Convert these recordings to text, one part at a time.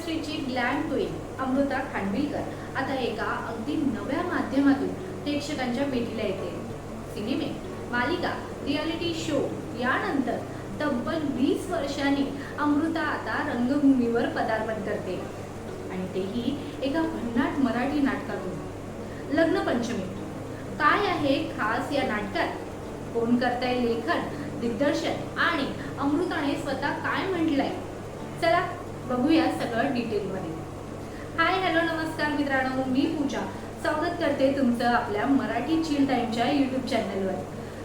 इंडस्ट्रीची glam queen Amruta Khanvilkar. आता एका अगदी नव्या माध्यमातून प्रेक्षकांच्या भेटीला येते. सिनेमे मालिका रियालिटी शो यानंतर तब्बल वीस वर्षांनी अमृता आता रंगभूमीवर पदार्पण करते. आणि तेही एका भन्नाट मराठी नाटकातून. लग्न पंचमी काय आहे खास या नाटकात? कोण करताय लेखन दिग्दर्शन आणि अमृताने स्वतः काय म्हटलंय? चला बघूया सगळं डिटेलमध्ये. हाय हॅलो नमस्कार मित्रांनो मी पूजा. स्वागत करते तुमचं आपल्या मराठी चिल टाईमच्या यूट्यूब चॅनलवर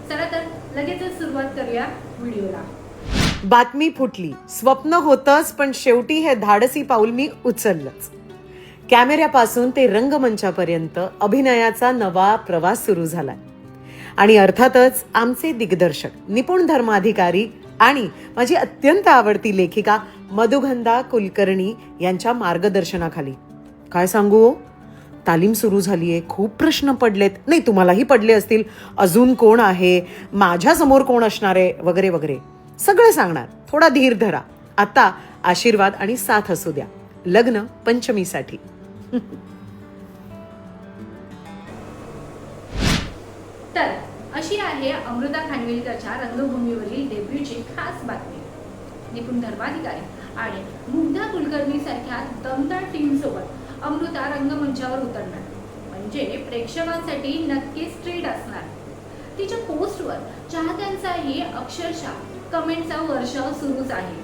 चला तर लगेचच सुरुवात करूया व्हिडिओला. बातमी फुटली. स्वप्न होतंच पण शेवटी हे धाडसी पाऊल मी उचललंच. कॅमेऱ्यापासून ते रंगमंचापर्यंत अभिनयाचा नवा प्रवास सुरू झाला आणि अर्थातच आमचे दिग्दर्शक निपुण धर्माधिकारी आणि माझी अत्यंत आवडती लेखिका मधुगंधा कुलकर्णी यांच्या मार्गदर्शनाखाली. काय सांगू हो? तालीम सुरू झाली आहे खूप प्रश्न पडलेत. नाही तुम्हालाही पडले असतील. अजून कोण आहे? माझ्यासमोर कोण असणार आहे? वगैरे वगैरे. सगळं सांगणार. थोडा धीर धरा. आता आशीर्वाद आणि साथ असू द्या. लग्न पंचमीसाठी. तर अशी आहे अमृता खानविलकरच्या रंगभूमीवरील डेब्यू बातमी. निपुण धर्माधिकारी आणि मुग्धा कुलकर्णी सारख्या दमदार टीम सोबत अमृता रंगमंचावर उतरणार. म्हणजे प्रेक्षकांसाठी नक्कीच ट्रीट असणार. तिच्या पोस्टवर चाहत्यांचाही अक्षरशः कमेंटचा वर्षाव सुरूच आहे.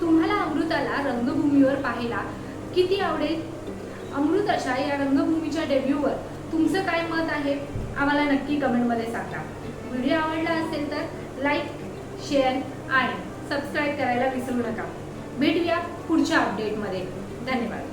तुम्हाला अमृताला रंगभूमीवर पाहायला किती आवडेल? अमृताच्या या रंगभूमीच्या डेब्यूवर तुमचं काय मत आहे? आम्हाला नक्की कमेंटमध्ये सांगा. व्हिडिओ आवडला असेल तर लाईक शेअर आणि सबस्क्राईब करायला विसरू नका. भेटूया पुढच्या अपडेटमध्ये धन्यवाद.